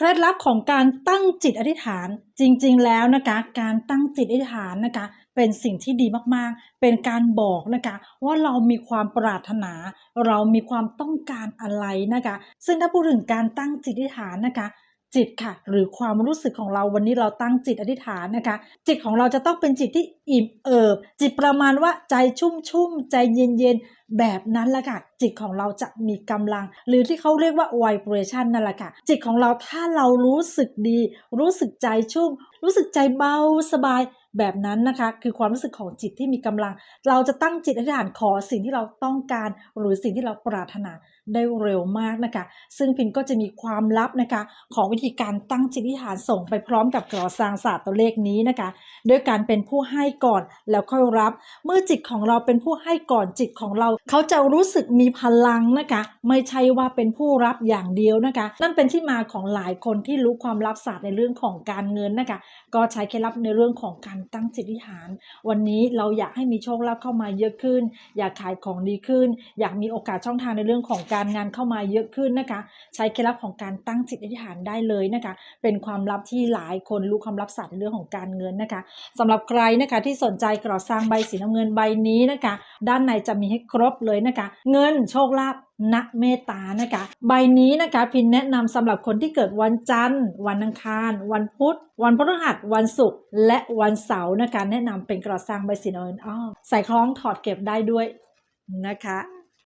เคล็ดลับของการตั้งจิตอธิษฐานจริงๆแล้วนะคะ การตั้งจิตอธิษฐานนะคะ เป็นสิ่งที่ดีมากๆ เป็นการบอกนะคะ ว่าเรามีความปรารถนา เรามีความต้องการอะไรนะคะ ซึ่งถ้าพูดถึงการตั้งจิตอธิษฐานนะคะ จิตค่ะ หรือความรู้สึกของเราวันนี้เราตั้งจิตอธิษฐานนะคะ จิตของเราจะต้องเป็นจิตที่อิ่มเอิบ จิตประมาณว่าใจชุ่มชุ่มใจเย็นเย็นแบบนั้นละค่ะ จิตของเราจะมีกำลัง หรือที่เขาเรียกว่า vibration นั่นแหละค่ะ จิตของเราถ้าเรารู้สึกดี รู้สึกใจชุ่ม รู้สึกใจเบาสบาย แบบนั้นนะคะ คือความรู้สึกของจิตที่มีกำลัง เราจะตั้งจิตอธิษฐานขอสิ่งที่เราต้องการ หรือสิ่งที่เราปรารถนาได้เร็วมากนะคะ ซึ่งพินก็จะมีความลับนะคะ ของวิธีการตั้งจิตอธิษฐานส่งไปพร้อมกับกรอซางศาสตร์ตัวเลขนี้นะคะด้วยการเป็นผู้ให้ก่อนแล้วค่อยรับ เมื่อจิตของเราเป็นผู้ให้ก่อนจิตของเรา เขาจะรู้สึกมีพลังนะคะ ไม่ใช่ว่าเป็นผู้รับอย่างเดียวนะคะ นั่นเป็นที่มาของหลายคนที่รู้ความลับศาสตร์ในเรื่องของการเงินนะคะ ก็ใช้เคล็ดลับในเรื่องของการตั้งจิตอธิษฐานวันนี้เราอยากให้มีโชคลาภเข้ามาเยอะขึ้น อยากขายของดีขึ้น อยากมีโอกาสช่องทางในเรื่องของการงานเข้ามาเยอะขึ้นนะคะ ใช้เคล็ดลับของการตั้งจิตอธิษฐานได้เลยนะคะ เป็นความลับที่หลายคนรู้ความลับศาสตร์ในเรื่องของการเงินนะคะสำหรับใครนะคะที่สนใจกรอสร้างใบสีน้ำเงินใบนี้นะคะ ด้านในจะมีให้ครบเลยนะคะ เงินโชคลาภ นะเมตตานะคะ ใบนี้นะคะพินแนะนำสำหรับคนที่เกิดวันจันทร์ วันอังคาร วันพุธ วันพฤหัส วันศุกร์และวันเสาร์นะคะแนะนำเป็นกระสังใบสีน้ำเงินอ้อใส่คล้องถอดเก็บได้ด้วยนะคะ